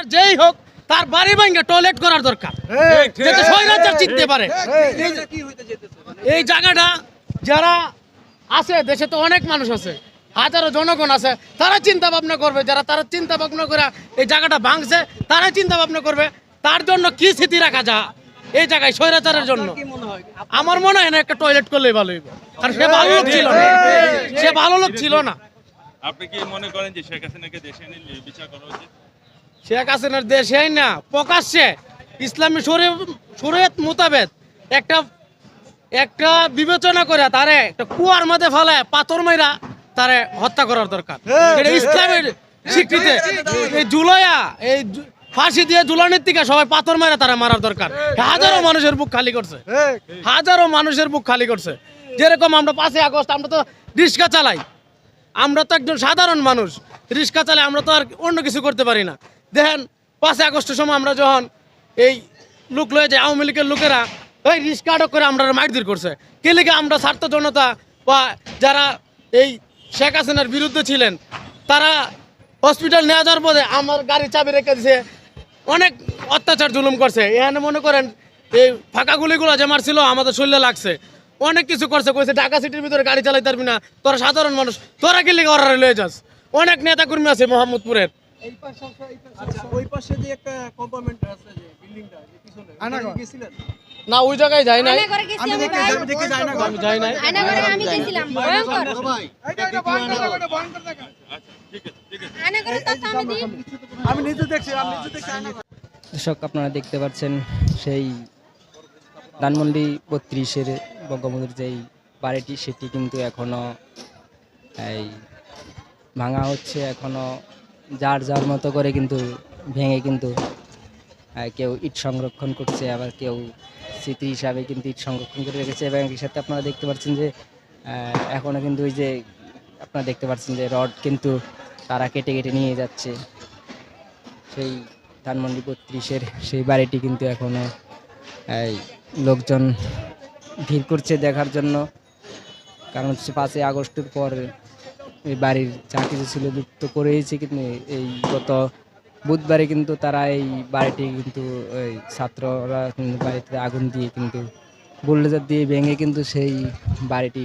স্বৈরাচার যেই হোক তার বাড়ি ভাঙ্গে টয়লেট করার দরকার যাতে স্বৈরাচার চিনতে পারে এই জায়গাটা যারা আছে দেশে তো অনেক মানুষ আছে হাজারো জনগণ আছে তারা চিন্তা ভাবনা করবে যারা তারা চিন্তা ভাবনা করে এই জায়গাটা ভাঙছে তারা চিন্তা ভাবনা করবে তার জন্য কি স্থিতি রাখা যা এই জায়গায় স্বৈরাচারের জন্য আমার মনে হয় না একটা টয়লেট করলেই ভালো হইব আর সে ভালো লোক ছিল না সে ভালো লোক ছিল না আপনি কি মনে করেন যে শেখ হাসিনাকে দেশে এনে বিচার করা উচিত শেখ হাসিনার দেশে না প্রকাশ্যে ইসলামী শরীয়ত মোতাবেক একটা একটা বিবেচনা করে তারে একটা কুয়ার মধ্যে ফেলায় পাথর মাইরা তারে হত্যা করার দরকার। এটা ইসলামের স্বীকৃতি। এই জুলাইয়া এই ফাঁসি দিয়ে জুলানির থেকে সবাই পাথর মারা তারা মারার দরকার। হাজারো মানুষের বুক খালি করছে। হাজারো মানুষের বুক খালি করছে। যেরকম আমরা পাঁচই আগস্ট আমরা তো রিক্সা চালাই। আমরা তো একজন সাধারণ মানুষ। রিক্সা চালাই আমরা তো আর অন্য কিছু করতে পারি না। দেখেন, পাঁচই আগস্টের সময় আমরা যখন এই লোক লয়ে যাই আওয়ামী লীগের লোকেরা ওই রিক্সা আটক করে আমরা মারধর করছে। কে লিগে আমরা স্বার্থ জনতা বা যারা এই শেখ হাসিনার বিরুদ্ধে ছিলেন, তারা হসপিটাল নিয়ে যাওয়ার পরে আমার গাড়ি চাবি রেখে দিছে। অনেক অত্যাচার জুলুম করছে। এখানে মনে করেন, এই ফাঁকা গুলিগুলো যে মারছিল, আমাদের শরীরে লাগছে। অনেক কিছু করছে, কইছে ঢাকা সিটির ভিতরে গাড়ি চালাইতে পারবি না, তোরা সাধারণ মানুষ, তোরা কি লিগে অর্ডারে লয়ে যাস? অনেক নেতাকর্মী আছে মোহাম্মদপুরের। আচ্ছা ওই পাশে যে একটা কম্পার্টমেন্ট আছে যে বিল্ডিংটা যে পিছনে ওখানে গেছিলেন? না ওই জায়গায় যাই নাই। আমি আমি দেখতে আমি দেখতে যাই না আমি যাই নাই। আমি গেছিলাম ভয়ঙ্কর। আচ্ছা ঠিক আছে ঠিক আছে আয়নাঘরে তো আমি আমি নিজে দেখছি আমি নিজে দেখছি আয়না দর্শক আপনারা দেখতে পাচ্ছেন সেই ধানমন্ডি বত্রিশের বঙ্গবন্ধুর যেই বাড়িটি সেটি কিন্তু এখনও এই ভাঙা হচ্ছে এখনও যার যার মতো করে কিন্তু ভেঙে কিন্তু কেউ ইট সংরক্ষণ করছে, আবার কেউ স্মৃতি হিসাবে কিন্তু ইট সংরক্ষণ করে রেখেছে। এবং এর সাথে আপনারা দেখতে পাচ্ছেন যে এখনও কিন্তু ওই যে আপনারা দেখতে পাচ্ছেন যে রড কিন্তু তারা কেটে কেটে নিয়ে যাচ্ছে। সেই ধানমন্ডি বত্রিশের সেই বাড়িটি কিন্তু এখনও লোকজন ভিড় করছে দেখার জন্য। কারণ হচ্ছে পাঁচই আগস্টের পর এই বাড়ির যা কিছু ছিল লুপ্ত করেইছে কিন্তু এই গত বুধবারে কিন্তু তারা এই বাড়িটি কিন্তু ওই ছাত্ররা কিন্তু বাড়িতে আগুন দিয়ে কিন্তু বুলডোজার দিয়ে ভেঙে কিন্তু সেই বাড়িটি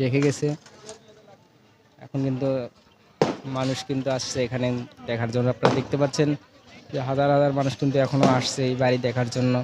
রেখে গেছে। এখন কিন্তু মানুষ কিন্তু আসছে এখানে দেখার জন্য। আপনারা দেখতে পাচ্ছেন যে হাজার হাজার মানুষ কিন্তু এখনও আসছে এই বাড়ি দেখার জন্য।